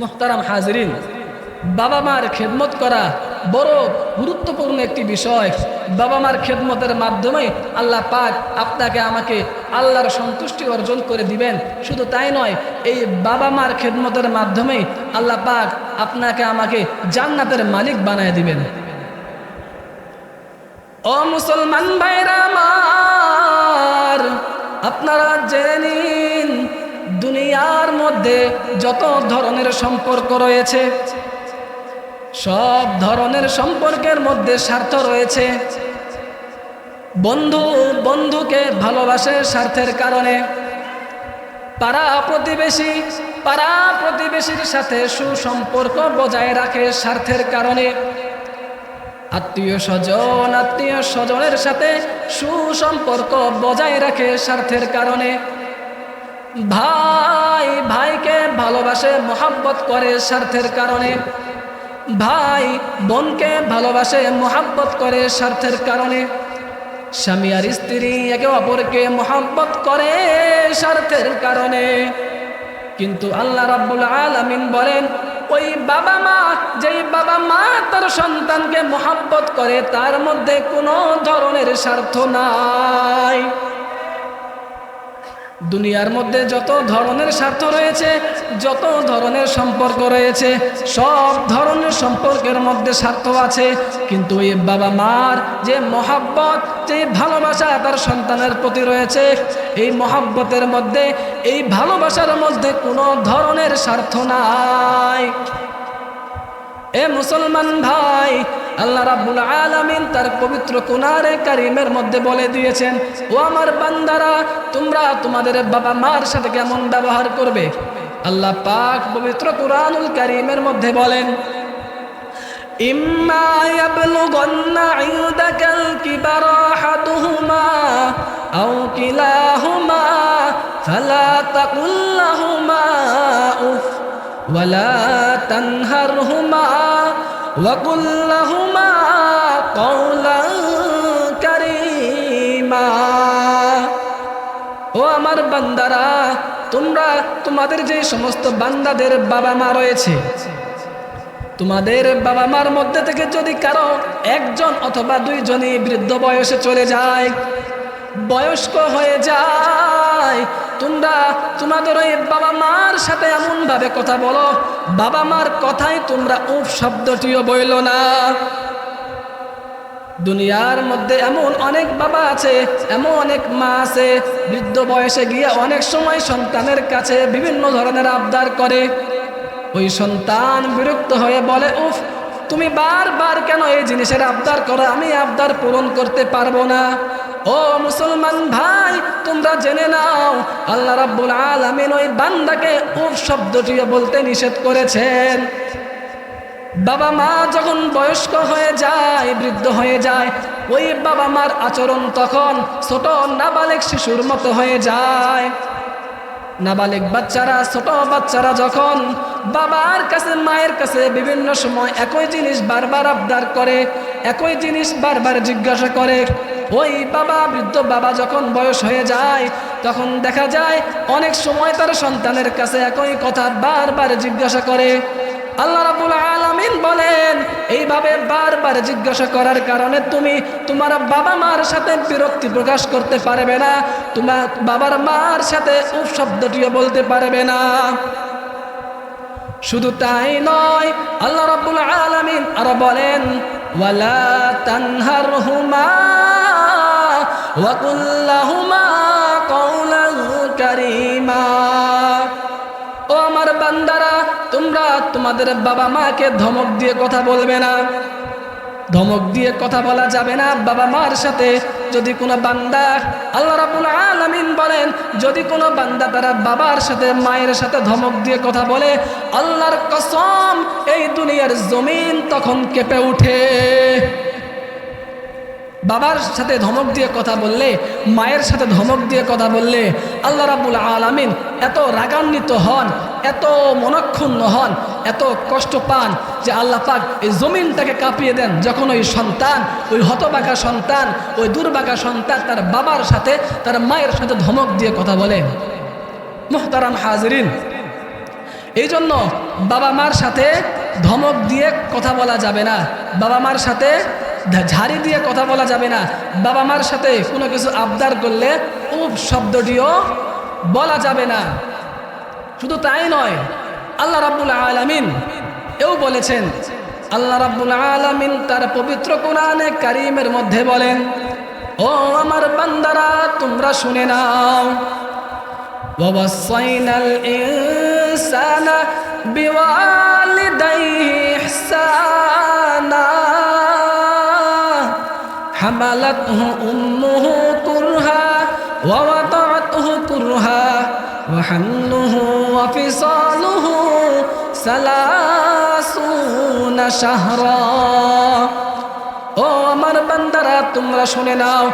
মোহতারাম হাজরিন, বাবা মার খেদমত করা বড় গুরুত্বপূর্ণ একটি বিষয়। বাবা মার খেদমতের মাধ্যমে আল্লাহ পাক আপনাকে আমাকে আল্লাহর সন্তুষ্টি অর্জন করে দিবেন। শুধু তাই নয়, এই বাবা মার খেদমতের মাধ্যমে আল্লাহ পাক আপনাকে আমাকে জান্নাতের মালিক বানায় দিবেন। ও মুসলমান ভাইরা আপনারা জেনে দুনিয়ার মধ্যে যত ধরনের সম্পর্ক রয়েছে, সব ধরনের সম্পর্কের মধ্যে স্বার্থ রয়েছে। বন্ধু বন্ধুকে ভালোবাসে স্বার্থের কারণে। পাড়া প্রতিবেশী, পাড়া প্রতিবেশীর সাথে সুসম্পর্ক বজায় রাখে স্বার্থের কারণে। আত্মীয় স্বজন, আত্মীয় স্বজনের সাথে সুসম্পর্ক বজায় রাখে স্বার্থের কারণে। ভাই, ভাইকে ভালোবাসে, মোহাব্বত করে স্বার্থের কারণে। ভাই, বোনকে ভালোবাসে, মোহাব্বত করে স্বার্থের কারণে। স্বামী আর স্ত্রী একে অপরকে মোহাব্বত করে স্বার্থের কারণে। কিন্তু আল্লাহ রাব্বুল আলামিন বলেন, ওই বাবা মা, যেই বাবা মা তার সন্তানকে মোহাব্বত করে, তার মধ্যে কোনো ধরনের স্বার্থ নাই। দুনিয়ার মধ্যে যত ধরনের স্বার্থ রয়েছে, যত ধরনের সম্পর্ক রয়েছে, সব ধরনের সম্পর্কের মধ্যে স্বার্থ আছে। কিন্তু এই বাবা মার যে মহাব্বত, যে ভালোবাসা তার সন্তানের প্রতি রয়েছে, এই মহাব্বতের মধ্যে, এই ভালোবাসার মধ্যে কোনো ধরনের স্বার্থ নাই। এ মুসলমান ভাই, আল্লাহ রাব্বুল আলামিন তার পবিত্র কুনারে কারিমের মধ্যে বলে দিয়েছেন, ও আমার বান্দারা, তোমরা তোমাদের বাবা মার সাথে কেমন ব্যবহার করবে? আল্লাহ পাক পবিত্র কুরআনুল কারিমের মধ্যে বলেন উফ। ولا تنهرهما وقل لهما قولا كريما ও আমার বান্দারা তোমরা তোমাদের যে সমস্ত বান্দাদের বাবা মা রয়েছে তোমাদের বাবা মার মধ্যে থেকে যদি কারো একজন অথবা দুইজনই বৃদ্ধ বয়সে চলে যায় বয়স্ক হয়ে যায়। তোমরা তোমাদের ওই বাবা মার সাথে এমন ভাবে কথা বলো, বাবা মার কথাই তোমরা উপ শব্দটিও বইল না। দুনিয়ার মধ্যে এমন অনেক বাবা আছে, এমন অনেক মা আছে, বৃদ্ধ বয়সে গিয়ে অনেক সময় সন্তানের কাছে বিভিন্ন ধরনের আবদার করে। ওই সন্তান বিরক্ত হয়ে বলে, উফ, তুমি বারবার কেন এই জিনিসের আবদার করো? আমি আবদার পূরণ করতে পারব না। ও মুসলমান ভাই, তোমরা জেনে নাও, আল্লাহ রাব্বুল আলামিন ওই বান্দাকে উফ শব্দটিও বলতে নিষেধ করেছেন। বাবা মা যখন বয়স্ক হয়ে যায়, বৃদ্ধ হয়ে যায়, ওই বাবা মার আচরণ তখন ছোট নাবালেক শিশুর মতো হয়ে যায়। নাবালিক বাচ্চারা, ছোট বাচ্চারা যখন বাবার কাছে, মায়ের কাছে বিভিন্ন সময় একই জিনিস বারবার আবদার করে, একই জিনিস বারবার জিজ্ঞাসা করে ওই বাবা, বৃদ্ধ বাবা যখন বয়স হয়ে যায়, তখন দেখা যায় অনেক সময় তার সন্তানের কাছে একই কথা বারবার জিজ্ঞাসা করে। আল্লাহ রাবুল আলামিন বলেন, এইভাবে বারবার জিজ্ঞাসা করার কারণে তুমি তোমার বাবা মার সাথে বিরক্তি প্রকাশ করতে পারবে না, তোমার বাবার মার সাথে উপ শব্দটিও বলতে পারবে না। শুধু তাই নয়, আল্লাহ রাব্বুল আলামিন আরও বলেন, ওয়ালা তানহারহুমা ওয়া কুল্লাহুমা কওলান কারীমা ও আমার বান্দারা, তোমরা তোমাদের বাবা মাকে ধমক দিয়ে কথা বলবে না। ধমক দিয়ে কথা বলা যাবে না বাবা মার সাথে। যদি কোনো বান্দা আল্লাহ রাবুল আলামিন বলেন, যদি কোনো বান্দা তারা বাবার সাথে, মায়ের সাথে ধমক দিয়ে কথা বলে, আল্লাহর কসম এই দুনিয়ার জমিন তখন কেঁপে উঠে বাবার সাথে ধমক দিয়ে কথা বললে, মায়ের সাথে ধমক দিয়ে কথা বললে, আল্লাহ রাবুল আলামিন এত রাগান্বিত হন, এত মনক্ষুণ্ণ হন, এত কষ্ট পান যে আল্লাহ পাক এই জমিনটাকে কাঁপিয়ে দেন। যখন ওই সন্তান, ওই হতবাকা সন্তান, ওই দুর্বাকা সন্তান তার বাবার সাথে, তার মায়ের সাথে ধমক দিয়ে কথা বলে। মোহতারাম হাজরিন এই জন্য বাবা মার সাথে ধমক দিয়ে কথা বলা যাবে না। বাবা মার সাথে ঝাড়ি দিয়ে কথা বলা যাবে না বাবা মার সাথে কোনো কিছু আবদার করলে উপ শব্দটিও বলা যাবে না শুধু তাই নয় আল্লাহ রাব্বুল আলামিন এও বলেছেন আল্লাহ রাব্বুল আলামিন তার পবিত্র কোরআনে কারিমের মধ্যে বলেন ও আমার বান্দারা তোমরা শুনে নাও ووصينا الإنسان بوالديه حملته أمه كرها ووضعته كرها وحمله وفصاله ثلاثون شهرا ও আমার বান্দারা তোমরা শুনে নাও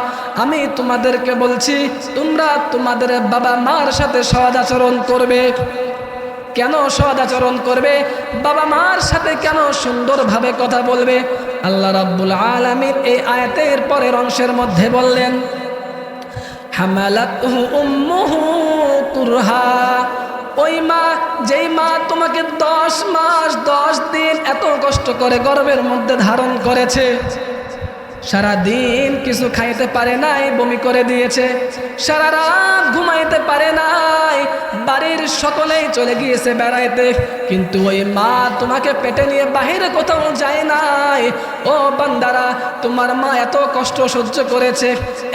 আমি তোমাদেরকে বলছি তোমরা তোমাদের বাবা মার সাথে সদাচরণ করবে কেন সদাচরণ করবে? বাবা মার সাথে কেন সুন্দরভাবে কথা বলবে? আল্লাহ রাব্বুল আলামিন এই আয়াতের পরের অংশের মধ্যে বললেন, হামালাতহু উম্মুহু কুরহা ওই মা, যেই মা তোমাকে দশ মাস, দশ দিন এত কষ্ট করে গর্ভের মধ্যে ধারণ করেছে। সারা দিন কিছু খাইতে পারে নাই, বমি করে দিয়েছে। সারা রাত ঘুমাইতে পারে নাই, বাড়ির সকলেই চলে গিয়েছে বেড়াইতে। কিন্তু ওই মা তোমাকে পেটে নিয়ে বাহিরে কোথাও যায় নাই। ও বান্দারা, তোমার মা এত কষ্ট সহ্য করেছে,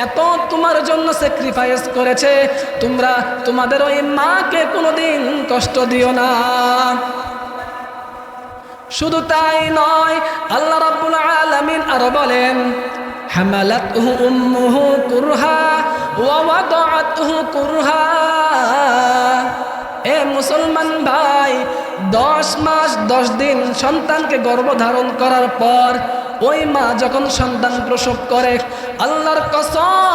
এত তোমার জন্য স্যাক্রিফাইস করেছে। তোমরা তোমাদের ওই মাকে কোনোদিন কষ্ট দিও না। শুধু তাই নয়, আল্লাহ রাব্বুল আলামিন আরও বলেন, হামালাতহু উম্মুহু কুরহা ওয়া ওয়াদাআতহু কুরহা। এ মুসলমান ভাই, দশ মাস, দশ দিন সন্তানকে গর্ভধারণ করার পর ওই মা যখন সন্তান প্রসব করে, আল্লাহর কসম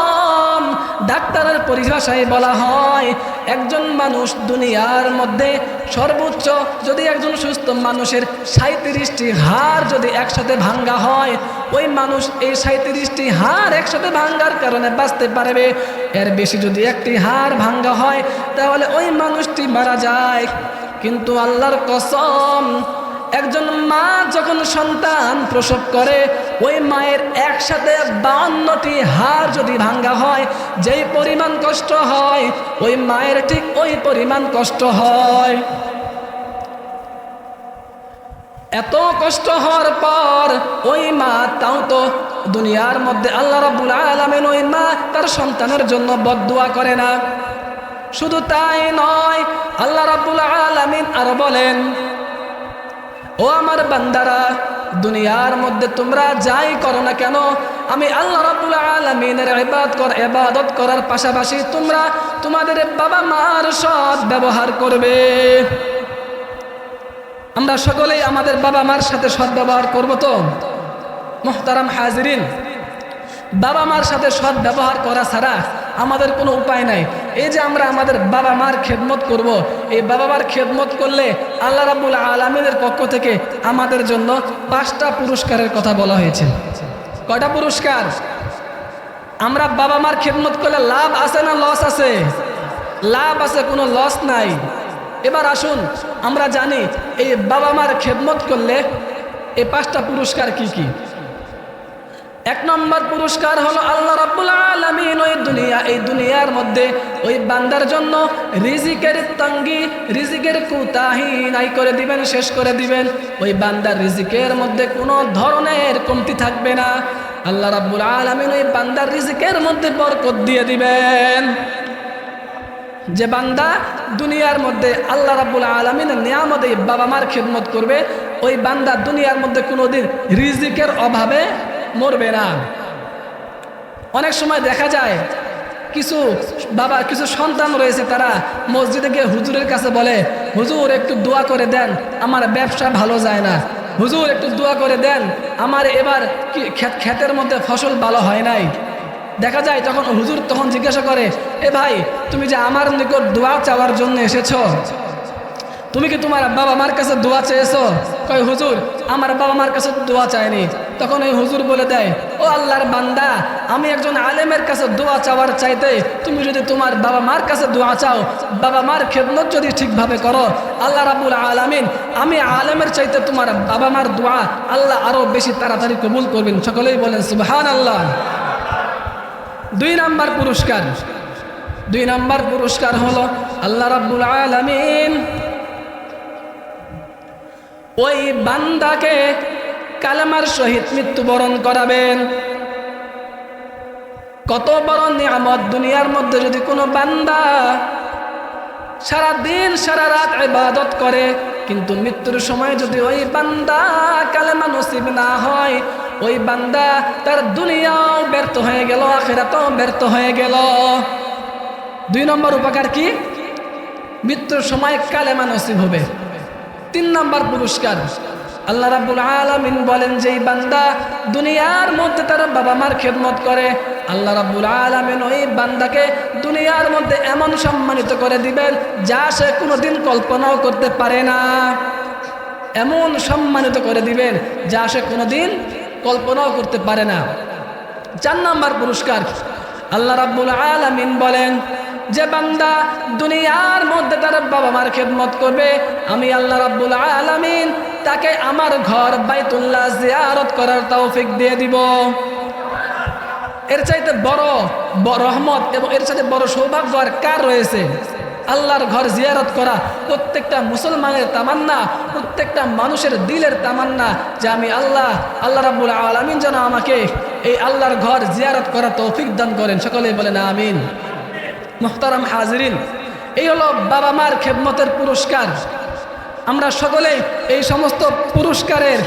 ডাক্তারের পরিভাষায় বলা হয়, একজন মানুষ দুনিয়ার মধ্যে সর্বোচ্চ যদি একজন সুস্থ মানুষের সাঁত্রিশটি হাড় যদি একসাথে ভাঙ্গা হয়, ওই মানুষ এই সাঁত্রিশটি হাড় একসাথে ভাঙ্গার কারণে বাঁচতে পারবে। এর বেশি যদি একটি হাড় ভাঙ্গা হয়, তাহলে ওই মানুষটি মারা যায়। কিন্তু আল্লাহর কসম একজন মা যখন সন্তান প্রসব করে, ওই মায়ের একসাথে বাউন্নটি হাড় যদি ভাঙ্গা হয়, যেই পরিমাণ কষ্ট হয়, ওই মায়ের ঠিক ওই পরিমাণ কষ্ট হয়। এত কষ্ট হওয়ার পর ওই মা, তাও তো দুনিয়ার মধ্যে আল্লাহ রাব্বুল আলামিন ওই মা তার সন্তানের জন্য বদদুয়া করে না। শুধু তাই নয়, আল্লাহ রাব্বুল আলামিন আর বলেন ও আমার বান্দারা, দুনিয়ার মধ্যে তোমরা যাই করো না কেন, আমি আল্লাহ রাব্বুল আলামিনের ইবাদত কর, ইবাদত করার পাশাপাশি তোমরা তোমাদের বাবা মার সৎ ব্যবহার করবে। আমরা সকলেই আমাদের বাবা মার সাথে সৎ ব্যবহার করব তো? মোহতারাম হাজরিন, বাবা মার সাথে সৎ ব্যবহার করা ছাড়া আমাদের কোনো উপায় নাই। এই যে আমরা আমাদের বাবা মার খেদমত করব। এই বাবা মার খেদমত করলে আল্লাহ রাবুল আলমিনের পক্ষ থেকে আমাদের জন্য পাঁচটা পুরস্কারের কথা বলা হয়েছে। কয়টা পুরস্কার? আমরা বাবা মার খেদমত করলে লাভ আছে না লস আছে? লাভ আছে, কোনো লস নাই। এবার আসুন, আমরা জানি এই বাবা মার খেদমত করলে এই পাঁচটা পুরস্কার কি কি? এক নম্বর পুরস্কার হলো আল্লাহ রাব্বুল আলামিন। ওই দুনিয়া, এই দুনিয়ার মধ্যে ওই বান্দার জন্য রিজিকের তঙ্গি, রিজিকের কুতাহি নাই করে দিবেন, শেষ করে দিবেন। ওই বান্দার রিজিকের মধ্যে কোনো ধরনের কমতি থাকবে না। আল্লাহ রাব্বুল আলামিন ওই বান্দার রিজিকের মধ্যে বরকত দিয়ে দিবেন। যে বান্দা দুনিয়ার মধ্যে আল্লাহ রাব্বুল আলমিনের নিয়ামতে বাবা মার খেদমত করবে, ওই বান্দা দুনিয়ার মধ্যে কোনোদিন রিজিকের অভাবে মরবে না। অনেক সময় দেখা যায় কিছু বাবা, কিছু সন্তান রয়েছে, তারা মসজিদে গিয়ে হুজুরের কাছে বলে, হুজুর, একটু দোয়া করে দেন, আমার ব্যবসা ভালো যায় না। হুজুর, একটু দোয়া করে দেন, আমার এবার ক্ষেতের মধ্যে ফসল ভালো হয় নাই। দেখা যায় তখন হুজুর তখন জিজ্ঞাসা করে, এ ভাই, তুমি যে আমার নিকট দোয়া চাওয়ার জন্য এসেছ, তুমি কি তোমার বাবা মার কাছে দোয়া চেয়েছো? কয়, হুজুর, আমার বাবা মার কাছে দোয়া চায়নি। তখন ওই হুজুর বলে দেয়, ও আল্লাহর বান্দা, আমি একজন আলেমের কাছে দোয়া চাওয়ার চাইতে, তুমি যদি তোমার বাবা মার কাছে দোয়া চাও, বাবা মার খেদমত যদি ঠিকভাবে করো, আল্লাহ রাবুল আলামিন, আমি আলেমের চাইতে তোমার বাবা মার দোয়া আল্লাহ আরও বেশি তাড়াতাড়ি কবুল করবেন। সকলেই বলেন সুবহান আল্লাহ দুই নাম্বার পুরস্কার, দুই নাম্বার পুরস্কার হলো আল্লাহ রাব্বুল আলামিন, ওই বান্দাকে কালেমার সহিত মৃত্যুবরণ করাবেন। কত বড় নিয়ামত দুনিয়ার মধ্যে যদি কোনো বান্দা সারা দিন সারা রাত ইবাদত করে, কিন্তু মৃত্যুর সময় যদি ওই বান্দা কালেমা নসিব না হয়, ওই বান্দা তার দুনিয়াও ব্যর্থ হয়ে গেল, আখেরাতেও ব্যর্থ হয়ে গেল। দুই নম্বর উপকার কি? মৃত্যুর সময় কালেমা নসিব হবে। তিন নম্বর পুরস্কার। আল্লাহ রাব্বুল আলামিন বলেন যে বান্দা দুনিয়ার মধ্যে তার বাবা মার খেদমত করে, আল্লাহ রাব্বুল আলামিন ওই বান্দাকে দুনিয়ার মধ্যে এমন সম্মানিত করে দিবেন, যা সে কোনোদিন কল্পনাও করতে পারে না। এমন সম্মানিত করে দিবেন, যা সে কোনোদিন কল্পনাও করতে পারে না। চার নাম্বার পুরস্কার, আল্লাহ রাব্বুল আলামিন বলেন, যে বান্দা দুনিয়ার মধ্যে তার বাবা মার খেদমত করবে, আমি আল্লাহ রাব্বুল আলামিন তাকে আমার ঘর বাইতুল্লাহ জিয়ারত করার তৌফিক দিয়ে দিব। এর চাইতে বড় রহমত এবং এর চাইতে বড় সৌভাগ্য আর কার রয়েছে? আল্লাহর ঘর জিয়ারত করা প্রত্যেকটা মুসলমানের তামান্না, প্রত্যেকটা মানুষের দিলের তামান্না যে আমি আল্লাহ আল্লাহ রাব্বুল আলামিন যেন আমাকে এই আল্লাহর ঘর জিয়ারত করা তৌফিক দান করেন। সকলেই বলেন আমিন। মোহতারাম হাজরিন, এই হলো বাবা মার খেদমতের পুরস্কার। আমরা সকলে এই সমস্ত পুরস্কারের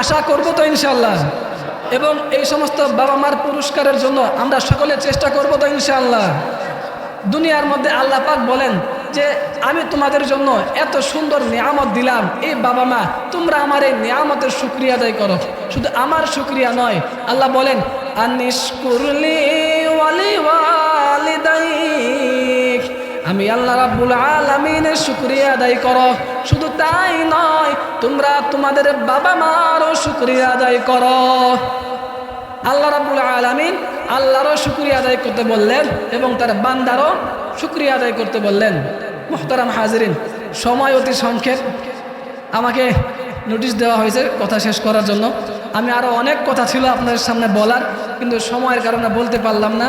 আশা করব তো ইনশাল্লাহ এবং এই সমস্ত বাবা মার পুরস্কারের জন্য আমরা সকলে চেষ্টা করব তো ইনশাল্লাহ দুনিয়ার মধ্যে আল্লাহ পাক বলেন যে, আমি তোমাদের জন্য এত সুন্দর নিয়ামত দিলাম। এই বাবা মা তোমরা আমার এই নিয়ামতের শুক্রিয়া আদায় করো। শুধু আমার শুক্রিয়া নয়, আল্লাহ বলেন আনিস কুরলি ওয়ালি ওয়ালিদাইক আমি আল্লাহ রাব্বুল আলামিনের শুক্রিয়া আদায় করো। শুধু তাই নয়, তোমরা তোমাদের বাবা মারও শুক্রিয়া আদায় করো। আল্লাহ রাব্বুল আলামিন আল্লাহরও শুক্রিয়া আদায় করতে বললেন এবং তার বান্দারও শুক্রিয়া আদায় করতে বললেন। মোহতারাম হাজিরিন, সময় অতি সংক্ষেপ। আমাকে নোটিশ দেওয়া হয়েছে কথা শেষ করার জন্য। আমি আরও অনেক কথা ছিল আপনাদের সামনে বলার, কিন্তু সময়ের কারণে বলতে পারলাম না।